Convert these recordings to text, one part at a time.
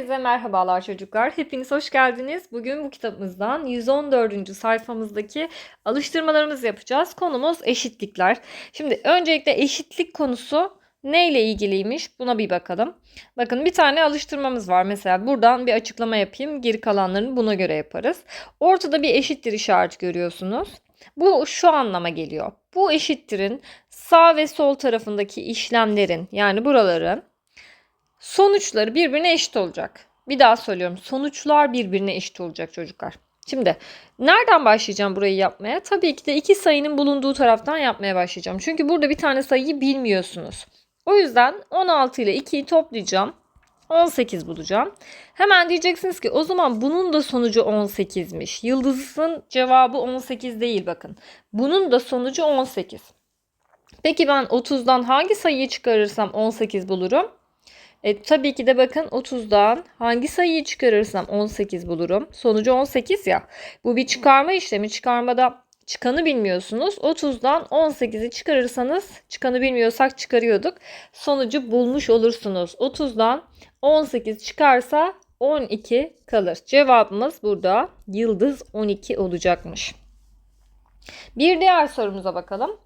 Herkese merhabalar çocuklar. Hepiniz hoş geldiniz. Bugün bu kitabımızdan 114. sayfamızdaki alıştırmalarımızı yapacağız. Konumuz eşitlikler. Şimdi öncelikle eşitlik konusu neyle ilgiliymiş? Buna bir bakalım. Bakın bir tane alıştırmamız var. Mesela buradan bir açıklama yapayım. Geri kalanlarını buna göre yaparız. Ortada bir eşittir işareti görüyorsunuz. Bu şu anlama geliyor. Bu eşittirin sağ ve sol tarafındaki işlemlerin yani buraların sonuçları birbirine eşit olacak. Bir daha söylüyorum. Sonuçlar birbirine eşit olacak çocuklar. Şimdi nereden başlayacağım burayı yapmaya? Tabii ki de iki sayının bulunduğu taraftan yapmaya başlayacağım. Çünkü burada bir tane sayıyı bilmiyorsunuz. O yüzden 16 ile 2'yi toplayacağım. 18 bulacağım. Hemen diyeceksiniz ki o zaman bunun da sonucu 18'miş. Yıldızın cevabı 18 değil bakın. Bunun da sonucu 18. Peki ben 30'dan hangi sayıyı çıkarırsam 18 bulurum? E, tabii ki de bakın 30'dan hangi sayıyı çıkarırsam 18 bulurum. Sonucu 18 ya. Bu bir çıkarma işlemi. Çıkarmada çıkanı bilmiyorsunuz. 30'dan 18'i çıkarırsanız çıkanı bilmiyorsak çıkarıyorduk. Sonucu bulmuş olursunuz. 30'dan 18 çıkarsa 12 kalır. Cevabımız burada yıldız 12 olacakmış. Bir diğer sorumuza bakalım.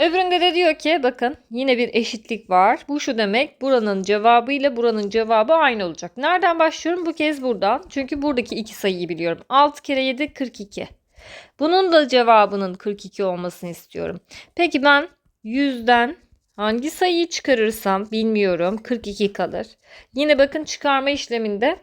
Öbüründe de diyor ki bakın yine bir eşitlik var. Bu şu demek buranın cevabı ile buranın cevabı aynı olacak. Nereden başlıyorum? Bu kez buradan. Çünkü buradaki iki sayıyı biliyorum. 6 kere 7 42. Bunun da cevabının 42 olmasını istiyorum. Peki ben 100'den hangi sayıyı çıkarırsam bilmiyorum 42 kalır. Yine bakın çıkarma işleminde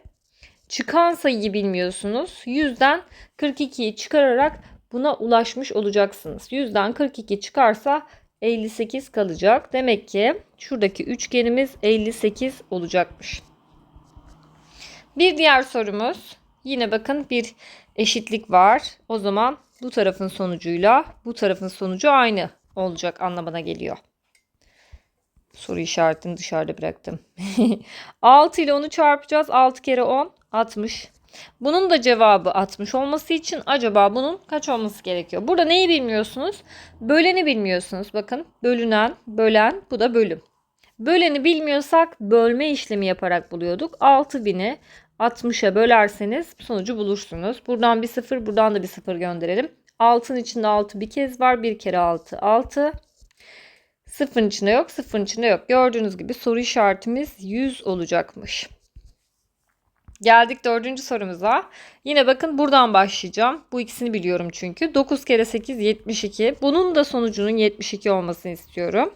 çıkan sayıyı bilmiyorsunuz. 100'den 42'yi çıkararak buna ulaşmış olacaksınız. 100'den 42 çıkarsa 58 kalacak. Demek ki şuradaki üçgenimiz 58 olacakmış. Bir diğer sorumuz yine bakın bir eşitlik var. O zaman bu tarafın sonucuyla bu tarafın sonucu aynı olacak anlamına geliyor. Soru işaretini dışarıda bıraktım. 6 ile 10'u çarpacağız. 6 kere 10 60. Bunun da cevabı 60 olması için acaba bunun kaç olması gerekiyor? Burada neyi bilmiyorsunuz? Böleni bilmiyorsunuz. Bakın bölünen, bölen bu da bölüm. Böleni bilmiyorsak bölme işlemi yaparak buluyorduk. 6000'i 60'a bölerseniz sonucu bulursunuz. Buradan bir sıfır, buradan da bir sıfır gönderelim. 6'nın içinde 6 bir kez var. 1 kere 6 6. Sıfırın içinde yok, sıfırın içinde yok. Gördüğünüz gibi soru işaretimiz 100 olacakmış. Geldik dördüncü sorumuza. Yine bakın buradan başlayacağım. Bu ikisini biliyorum çünkü. 9 kere 8 72. Bunun da sonucunun 72 olmasını istiyorum.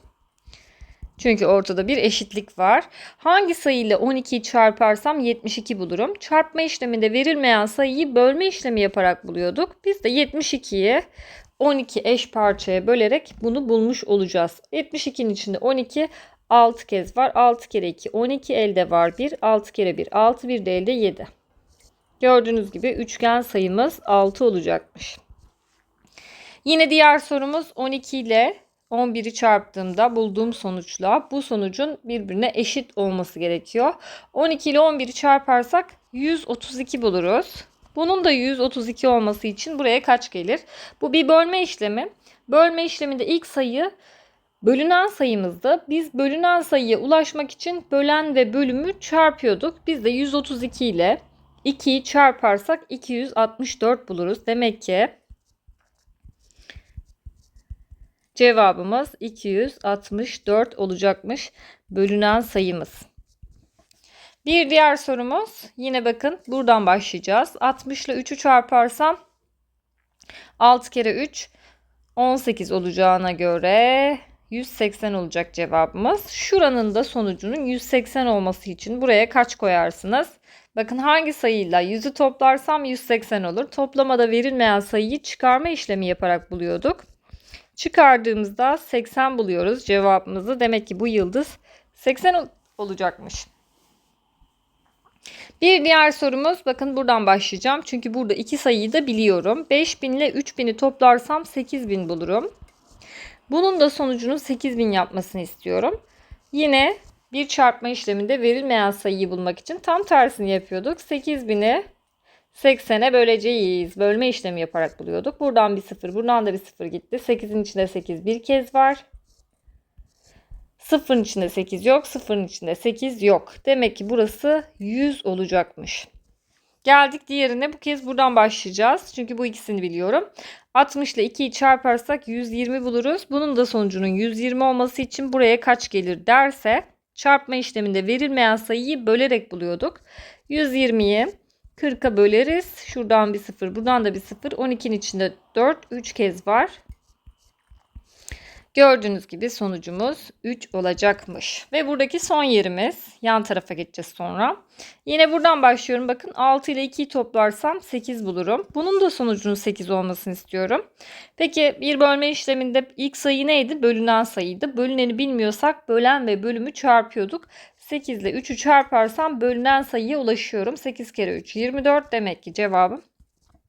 Çünkü ortada bir eşitlik var. Hangi sayıyla 12'yi çarparsam 72 bulurum. Çarpma işleminde verilmeyen sayıyı bölme işlemi yaparak buluyorduk. Biz de 72'yi 12 eş parçaya bölerek bunu bulmuş olacağız. 72'nin içinde 12 6 kez var. 6 kere 2 12 elde var 1. 6 kere 1 6 bir de elde 7. Gördüğünüz gibi üçgen sayımız 6 olacakmış. Yine diğer sorumuz 12 ile 11'i çarptığımda bulduğum sonuçla bu sonucun birbirine eşit olması gerekiyor. 12 ile 11'i çarparsak 132 buluruz. Bunun da 132 olması için buraya kaç gelir? Bu bir bölme işlemi. Bölme işleminde ilk sayı bölünen sayımızdı. Biz bölünen sayıya ulaşmak için bölen ve bölümü çarpıyorduk. Biz de 132 ile 2'yi çarparsak 264 buluruz. Demek ki cevabımız 264 olacakmış bölünen sayımız. Bir diğer sorumuz yine bakın buradan başlayacağız. 60 ile 3'ü çarparsam 6 kere 3 18 olacağına göre 180 olacak cevabımız. Şuranın da sonucunun 180 olması için buraya kaç koyarsınız? Bakın hangi sayıyla 100'ü toplarsam 180 olur. Toplamada verilmeyen sayıyı çıkarma işlemi yaparak buluyorduk. Çıkardığımızda 80 buluyoruz cevabımızı. Demek ki bu yıldız 80 olacakmış. Bir diğer sorumuz bakın buradan başlayacağım. Çünkü burada iki sayıyı da biliyorum. 5000 ile 3000'i toplarsam 8000 bulurum. Bunun da sonucunun 8000 yapmasını istiyorum. Yine bir çarpma işleminde verilmeyen sayıyı bulmak için tam tersini yapıyorduk. 8000'i 80'e böleceğiz. Bölme işlemi yaparak buluyorduk. Buradan bir sıfır, buradan da bir sıfır gitti. 8'in içinde 8 bir kez var. Sıfırın içinde 8 yok. Sıfırın içinde 8 yok. Demek ki burası 100 olacakmış. Geldik diğerine. Bu kez buradan başlayacağız. Çünkü bu ikisini biliyorum. 60 ile 2'yi çarparsak 120 buluruz. Bunun da sonucunun 120 olması için buraya kaç gelir derse çarpma işleminde verilmeyen sayıyı bölerek buluyorduk. 120'yi 40'a böleriz. Şuradan bir 0, buradan da bir 0. 12'nin içinde 4, 3 kez var. Gördüğünüz gibi sonucumuz 3 olacakmış. Ve buradaki son yerimiz. Yan tarafa geçeceğiz sonra. Yine buradan başlıyorum. Bakın 6 ile 2'yi toplarsam 8 bulurum. Bunun da sonucunun 8 olmasını istiyorum. Peki bir bölme işleminde ilk sayı neydi? Bölünen sayıydı. Bölüneni bilmiyorsak bölen ve bölümü çarpıyorduk. 8 ile 3'ü çarparsam bölünen sayıya ulaşıyorum. 8 kere 3 24. Demek ki cevabım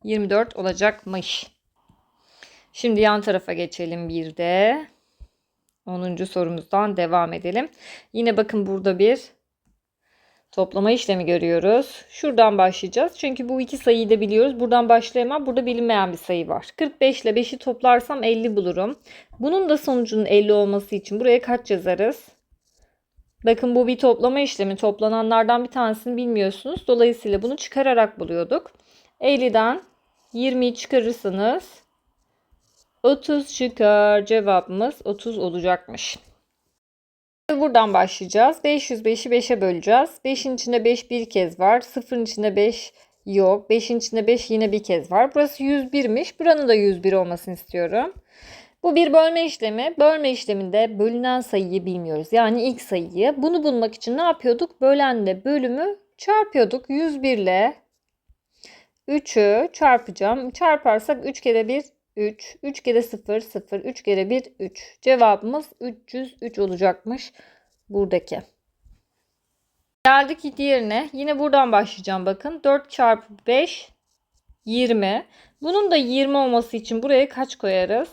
24 olacakmış. Şimdi yan tarafa geçelim bir de. 10. sorumuzdan devam edelim. Yine bakın burada bir toplama işlemi görüyoruz. Şuradan başlayacağız. Çünkü bu iki sayıyı da biliyoruz. Buradan başlayamam. Burada bilinmeyen bir sayı var. 45 ile 5'i toplarsam 50 bulurum. Bunun da sonucunun 50 olması için buraya kaç yazarız? Bakın bu bir toplama işlemi. Toplananlardan bir tanesini bilmiyorsunuz. Dolayısıyla bunu çıkararak buluyorduk. 50'den 20'yi çıkarırsanız 30 çıkar. Cevabımız 30 olacakmış. Buradan başlayacağız. 505'i 5'e böleceğiz. 5'in içinde 5 bir kez var. 0'ın içinde 5 yok. 5'in içinde 5 yine bir kez var. Burası 101'miş. Buranın da 101 olmasını istiyorum. Bu bir bölme işlemi. Bölme işleminde bölünen sayıyı bilmiyoruz. Yani ilk sayıyı. Bunu bulmak için ne yapıyorduk? Bölenle bölümü çarpıyorduk. 101 ile 3'ü çarpacağım. Çarparsak 3 kere 1 3. 3 kere 0 0. 3 kere 1 3. Cevabımız 303 olacakmış buradaki. Geldik diğerine. Yine buradan başlayacağım bakın. 4 çarpı 5 20. Bunun da 20 olması için buraya kaç koyarız?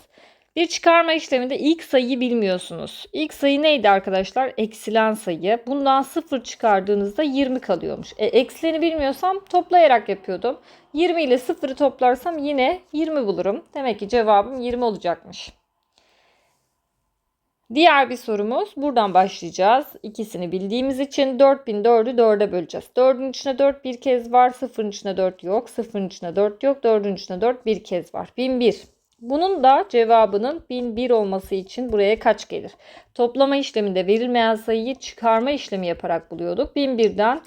Bir çıkarma işleminde ilk sayıyı bilmiyorsunuz. İlk sayı neydi arkadaşlar? Eksilen sayı. Bundan 0 çıkardığınızda 20 kalıyormuş. E, eksileni bilmiyorsam toplayarak yapıyordum. 20 ile 0'ı toplarsam yine 20 bulurum. Demek ki cevabım 20 olacakmış. Diğer bir sorumuz. Buradan başlayacağız. İkisini bildiğimiz için 4004'ü 4'e böleceğiz. 4'ün içinde 4 bir kez var. 0'ın içinde 4 yok. 0'ın içinde 4 yok. 4'ün içinde 4 bir kez var. 1001. Bunun da cevabının 1001 olması için buraya kaç gelir? Toplama işleminde verilmeyen sayıyı çıkarma işlemi yaparak buluyorduk. 1001'den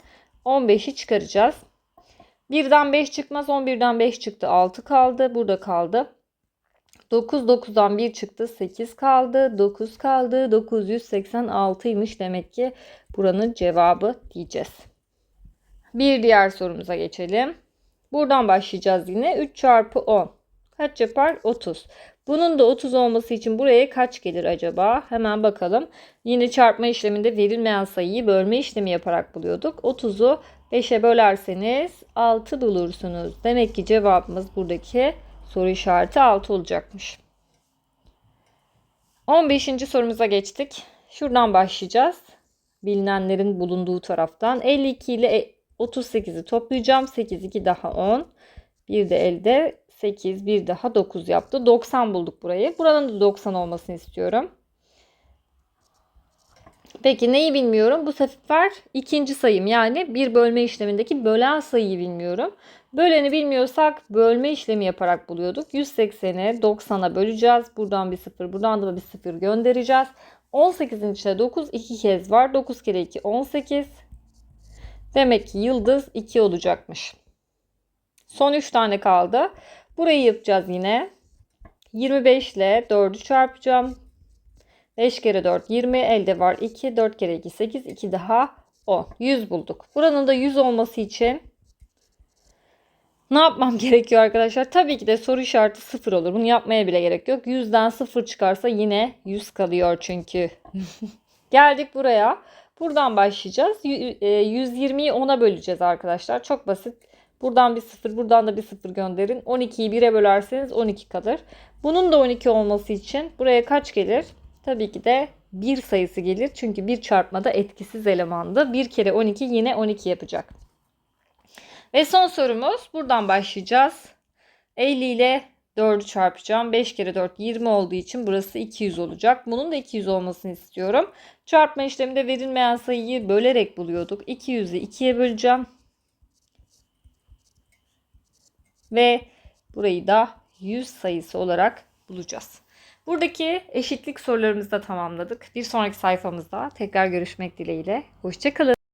15'i çıkaracağız. 1'den 5 çıkmaz. 11'den 5 çıktı. 6 kaldı. Burada kaldı. 9 9'dan 1 çıktı. 8 kaldı. 9 kaldı. 986'ymış demek ki buranın cevabı diyeceğiz. Bir diğer sorumuza geçelim. Buradan başlayacağız yine. 3 çarpı 10. Kaç yapar? 30. Bunun da 30 olması için buraya kaç gelir acaba? Hemen bakalım. Yine çarpma işleminde verilmeyen sayıyı bölme işlemi yaparak buluyorduk. 30'u 5'e bölerseniz 6 bulursunuz. Demek ki cevabımız buradaki soru işareti 6 olacakmış. 15. sorumuza geçtik. Şuradan başlayacağız. Bilinenlerin bulunduğu taraftan 52 ile 38'i toplayacağım. 8 2 daha 10. Bir de elde 8 bir daha 9 yaptı. 90 bulduk burayı. Buranın da 90 olmasını istiyorum. Peki neyi bilmiyorum? Bu sefer ikinci sayım yani bir bölme işlemindeki bölen sayıyı bilmiyorum. Böleni bilmiyorsak bölme işlemi yaparak buluyorduk. 180'i 90'a böleceğiz. Buradan bir 0, buradan da bir 0 göndereceğiz. 18'in içinde 9 iki kez var. 9 kere 2 18. Demek ki yıldız 2 olacakmış. Son 3 tane kaldı. Burayı yapacağız yine. 25 ile 4'ü çarpacağım. 5 kere 4 20 elde var 2 4 kere 2 8 2 daha 10 100 bulduk. Buranın da 100 olması için ne yapmam gerekiyor arkadaşlar? Tabii ki de soru işareti 0 olur. Bunu yapmaya bile gerek yok. 100'den 0 çıkarsa yine 100 kalıyor çünkü. Geldik buraya. Buradan başlayacağız. 120'yi 10'a böleceğiz arkadaşlar. Çok basit. Buradan bir 0, buradan da bir 0 gönderin. 12'yi 1'e bölerseniz 12 kalır. Bunun da 12 olması için buraya kaç gelir? Tabii ki de 1 sayısı gelir. Çünkü bir çarpmada etkisiz elemandı. 1 kere 12 yine 12 yapacak. Ve son sorumuz buradan başlayacağız. 50 ile 4'ü çarpacağım. 5 kere 4 20 olduğu için burası 200 olacak. Bunun da 200 olmasını istiyorum. Çarpma işleminde verilmeyen sayıyı bölerek buluyorduk. 200'ü 2'ye böleceğim. Ve burayı da 100 sayısı olarak bulacağız. Buradaki eşitlik sorularımızı da tamamladık. Bir sonraki sayfamızda tekrar görüşmek dileğiyle. Hoşçakalın.